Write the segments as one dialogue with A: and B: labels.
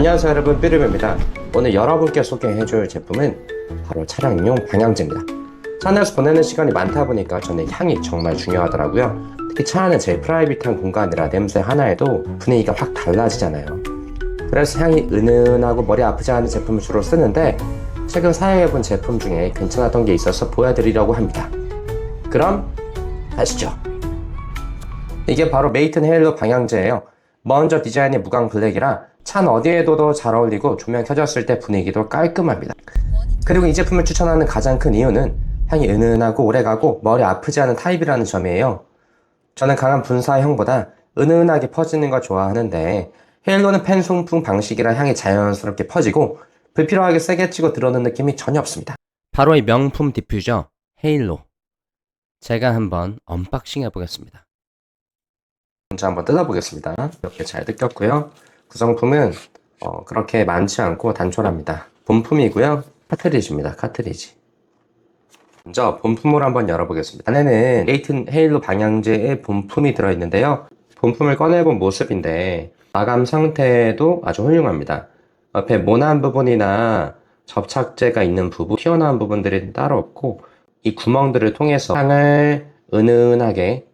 A: 안녕하세요 여러분. 삐르입니다. 오늘 여러분께 소개해줄 제품은 바로 차량용 방향제입니다. 차 안에서 보내는 시간이 많다 보니까 저는 향이 정말 중요하더라고요. 특히 차 안은 제일 프라이빗한 공간이라 냄새 하나에도 분위기가 확 달라지잖아요. 그래서 향이 은은하고 머리 아프지 않은 제품을 주로 쓰는데 최근 사용해본 제품 중에 괜찮았던 게 있어서 보여드리려고 합니다. 그럼 가시죠. 이게 바로 메이튼 헤일로 방향제예요. 먼저 디자인이 무광 블랙이라 찬 어디에 둬도 잘 어울리고 조명 켜졌을 때 분위기도 깔끔합니다. 그리고 이 제품을 추천하는 가장 큰 이유는 향이 은은하고 오래가고 머리 아프지 않은 타입이라는 점이에요. 저는 강한 분사형보다 은은하게 퍼지는 걸 좋아하는데 헤일로는 펜 송풍 방식이라 향이 자연스럽게 퍼지고 불필요하게 세게 치고 들어오는 느낌이 전혀 없습니다. 바로 이 명품 디퓨저 헤일로 제가 한번 언박싱 해보겠습니다. 먼저 한번 뜯어보겠습니다. 이렇게 잘 뜯겼고요. 구성품은 어, 그렇게 많지 않고 단촐합니다. 본품이고요. 카트리지입니다. 카트리지. 먼저 본품을 한번 열어보겠습니다. 안에는 레이튼 헤일로 방향제의 본품이 들어있는데요. 본품을 꺼내본 모습인데 마감 상태도 아주 훌륭합니다. 옆에 모난 부분이나 접착제가 있는 부분, 튀어나온 부분들이 따로 없고 이 구멍들을 통해서 향을 은은하게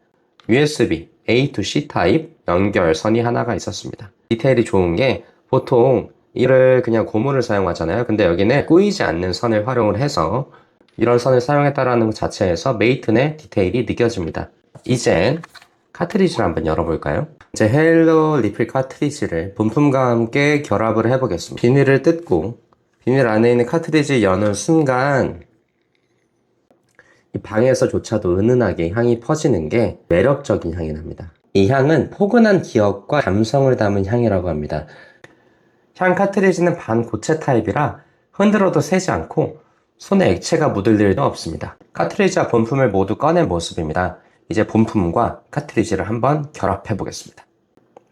A: USB A to C 타입 연결선이 하나가 있었습니다. 디테일이 좋은 게 보통 이를 그냥 고무를 사용하잖아요. 근데 여기는 꼬이지 않는 선을 활용을 해서 이런 선을 사용했다라는 것 자체에서 메이튼의 디테일이 느껴집니다. 이제 카트리지를 한번 열어볼까요? 이제 헬로 리필 카트리지를 본품과 함께 결합을 해보겠습니다. 비닐을 뜯고 비닐 안에 있는 카트리지 여는 순간 이 방에서조차도 은은하게 향이 퍼지는 게 매력적인 향이 납니다. 이 향은 포근한 기억과 감성을 담은 향이라고 합니다. 향 카트리지는 반고체 타입이라 흔들어도 새지 않고 손에 액체가 묻을 일도 없습니다. 카트리지와 본품을 모두 꺼낸 모습입니다. 이제 본품과 카트리지를 한번 결합해 보겠습니다.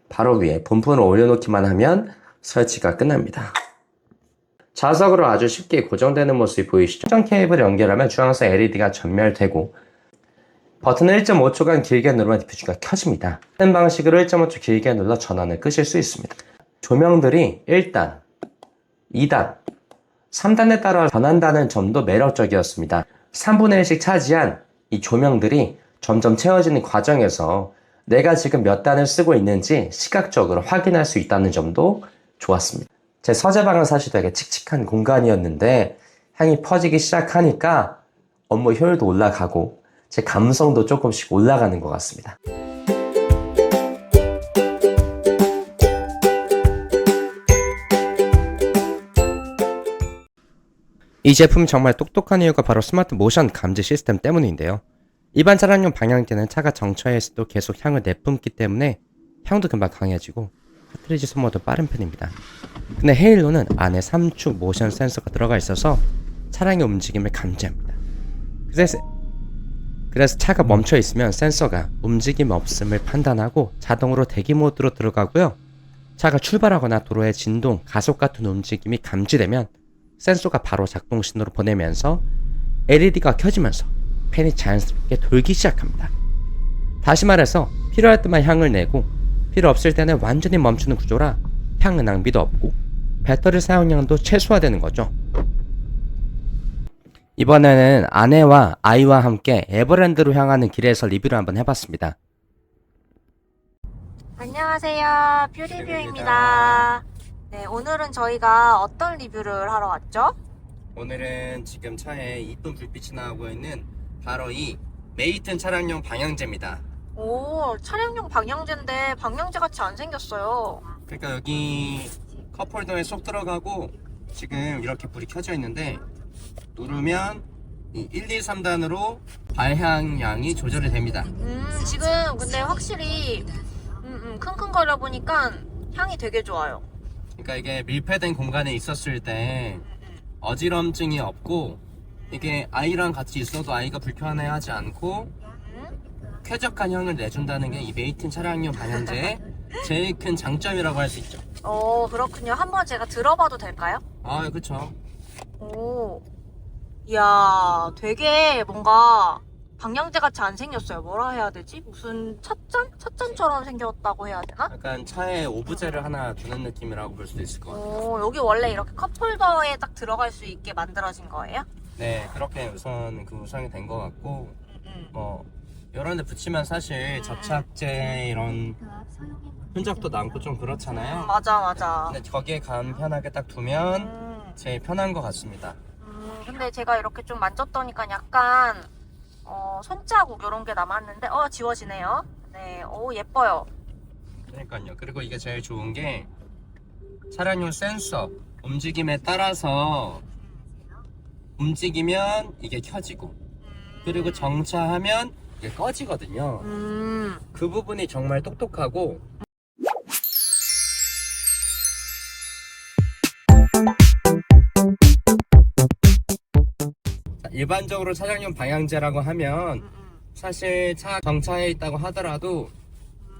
A: 바로 위에 본품을 올려놓기만 하면 설치가 끝납니다. 자석으로 아주 쉽게 고정되는 모습이 보이시죠? 충전 케이블을 연결하면 주황색 LED가 전멸되고 버튼을 1.5초간 길게 누르면 디퓨저가 켜집니다. 같은 방식으로 1.5초 길게 눌러 전원을 끄실 수 있습니다. 조명들이 1단, 2단, 3단에 따라 변한다는 점도 매력적이었습니다. 3분의 1씩 차지한 이 조명들이 점점 채워지는 과정에서 내가 지금 몇 단을 쓰고 있는지 시각적으로 확인할 수 있다는 점도 좋았습니다. 제 서재방은 사실 되게 칙칙한 공간이었는데 향이 퍼지기 시작하니까 업무 효율도 올라가고 제 감성도 조금씩 올라가는 것 같습니다. 이 제품이 정말 똑똑한 이유가 바로 스마트 모션 감지 시스템 때문인데요. 일반 차량용 방향제는 차가 정차해 있어도 계속 향을 내뿜기 때문에 향도 금방 강해지고 카트리지 소모도 빠른 편입니다. 근데 헤일로는 안에 3축 모션 센서가 들어가 있어서 차량의 움직임을 감지합니다. 그래서, 그래서 차가 멈춰 있으면 센서가 움직임 없음을 판단하고 자동으로 대기 모드로 들어가고요. 차가 출발하거나 도로의 진동, 가속 같은 움직임이 감지되면 센서가 바로 작동 신호를 보내면서 LED가 켜지면서 팬이 자연스럽게 돌기 시작합니다. 다시 말해서 필요할 때만 향을 내고 필요 없을 때는 완전히 멈추는 구조라 향 낭비도 없고 배터리 사용량도 최소화되는 거죠. 이번에는 아내와 아이와 함께 에버랜드로 향하는 길에서 리뷰를 한번 해봤습니다.
B: 안녕하세요. 뷰리뷰입니다. 네, 오늘은 저희가 어떤 리뷰를 하러 왔죠?
A: 오늘은 지금 차에 이쁜 불빛이 나오고 있는 바로 이 메이튼 차량용 방향제입니다.
B: 오, 차량용 방향제인데 방향제 같이 안 생겼어요.
A: 그러니까 여기 컵홀더에 쏙 들어가고 지금 이렇게 불이 켜져 있는데 누르면 이 1, 2, 3단으로 발향량이 조절이 됩니다.
B: 음, 지금 근데 확실히 음, 음, 킁킁거려 보니까 향이 되게 좋아요.
A: 그러니까 이게 밀폐된 공간에 있었을 때 어지럼증이 없고 이게 아이랑 같이 있어도 아이가 불편해하지 않고 쾌적한 향을 내준다는 게 이 메이튼 차량용 방향제의 제일 큰 장점이라고 할 수 있죠.
B: 어, 그렇군요. 한번 제가 들어봐도 될까요?
A: 아, 그쵸.
B: 오, 이야, 되게 뭔가 방향제 같이 안 생겼어요. 뭐라 해야 되지? 무슨 찻잔? 찻잔처럼 생겼다고 해야 되나?
A: 약간 차에 오브제를 하나 두는 느낌이라고 볼 수도 있을 것 같아요.
B: 오, 여기 원래 이렇게 컵홀더에 딱 들어갈 수 있게 만들어진 거예요?
A: 네, 그렇게 우선 그 구성이 된 것 같고
B: 음.
A: 뭐 이런 데 붙이면 사실 접착제 이런 흔적도 남고 좀 그렇잖아요.
B: 맞아, 맞아.
A: 근데 거기에 간 편하게 딱 두면
B: 음,
A: 제일 편한 것 같습니다.
B: 음, 근데 제가 이렇게 좀 만졌더니까 약간 어, 손자국 이런 게 남았는데 어 지워지네요. 네, 오 예뻐요.
A: 그러니까요. 그리고 이게 제일 좋은 게 차량용 센서 움직임에 따라서 움직이면 이게 켜지고 그리고 정차하면 이게 꺼지거든요.
B: 음,
A: 그 부분이 정말 똑똑하고 일반적으로 차량용 방향제라고 하면. 사실 차 정차해 있다고 하더라도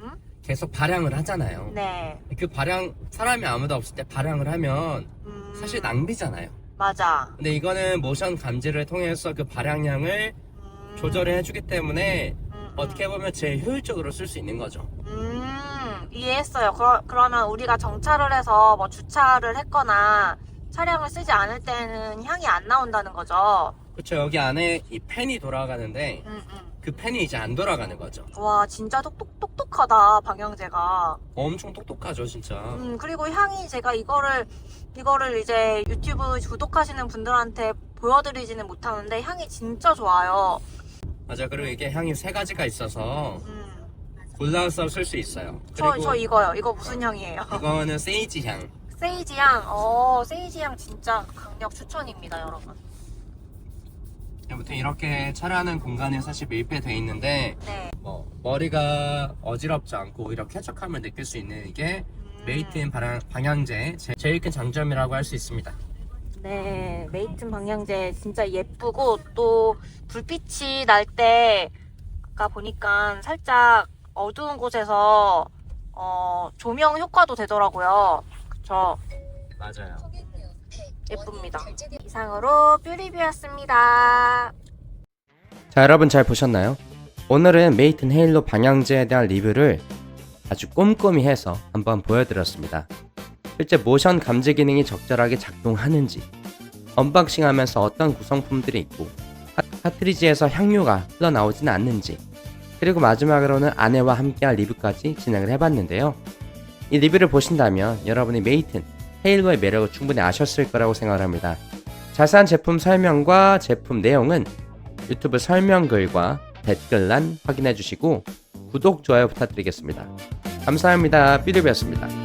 B: 음?
A: 계속 발향을 하잖아요.
B: 네.
A: 그 발향 사람이 아무도 없을 때 발향을 하면
B: 음,
A: 사실 낭비잖아요.
B: 맞아.
A: 근데 이거는 모션 감지를 통해서 그 발향량을
B: 음,
A: 조절을 해주기 때문에
B: 음, 음.
A: 어떻게 보면 제일 효율적으로 쓸 수 있는 거죠.
B: 음, 이해했어요. 그러, 그러면 우리가 정차를 해서 뭐 주차를 했거나 차량을 쓰지 않을 때는 향이 안 나온다는 거죠.
A: 그렇죠. 여기 안에 이 팬이 돌아가는데
B: 음, 음.
A: 그 팬이 이제 안 돌아가는 거죠.
B: 와, 진짜 똑똑, 똑똑하다, 방향제가.
A: 엄청 똑똑하죠, 진짜.
B: 음, 그리고 향이 제가 이거를, 이거를 이제 유튜브 구독하시는 분들한테 보여드리지는 못하는데 향이 진짜 좋아요.
A: 맞아. 그리고 이게 향이 세 가지가 있어서
B: 음,
A: 골라서 쓸 수 있어요.
B: 저,
A: 그리고
B: 저 이거요. 이거 무슨 향이에요?
A: 이거는 세이지 향.
B: 세이지 향. 어, 세이지 향 진짜 강력 추천입니다, 여러분.
A: 아무튼 이렇게 차라는 공간에 사실 밀폐돼 있는데
B: 네.
A: 뭐 머리가 어지럽지 않고 오히려 쾌적함을 느낄 수 있는 이게
B: 음.
A: 메이트인 방향, 방향제 제- 제일 큰 장점이라고 할 수 있습니다.
B: 네, 메이튼 방향제 진짜 예쁘고 또 불빛이 날 때 아까 보니까 살짝 어두운 곳에서 어, 조명 효과도 되더라고요. 그쵸?
A: 맞아요.
B: 예쁩니다. 이상으로 뷰리뷰였습니다.
A: 자 여러분 잘 보셨나요? 오늘은 메이튼 헤일로 방향제에 대한 리뷰를 아주 꼼꼼히 해서 한번 보여드렸습니다. 실제 모션 감지 기능이 적절하게 작동하는지 언박싱 하면서 어떤 구성품들이 있고 카- 카트리지에서 향료가 흘러나오지는 않는지 그리고 마지막으로는 아내와 함께할 리뷰까지 진행을 해봤는데요. 이 리뷰를 보신다면 여러분이 메이튼 헤일로의 매력을 충분히 아셨을 거라고 생각합니다. 자세한 제품 설명과 제품 내용은 유튜브 설명글과 댓글란 확인해 주시고 구독, 좋아요 부탁드리겠습니다. 감사합니다. 삐리비였습니다.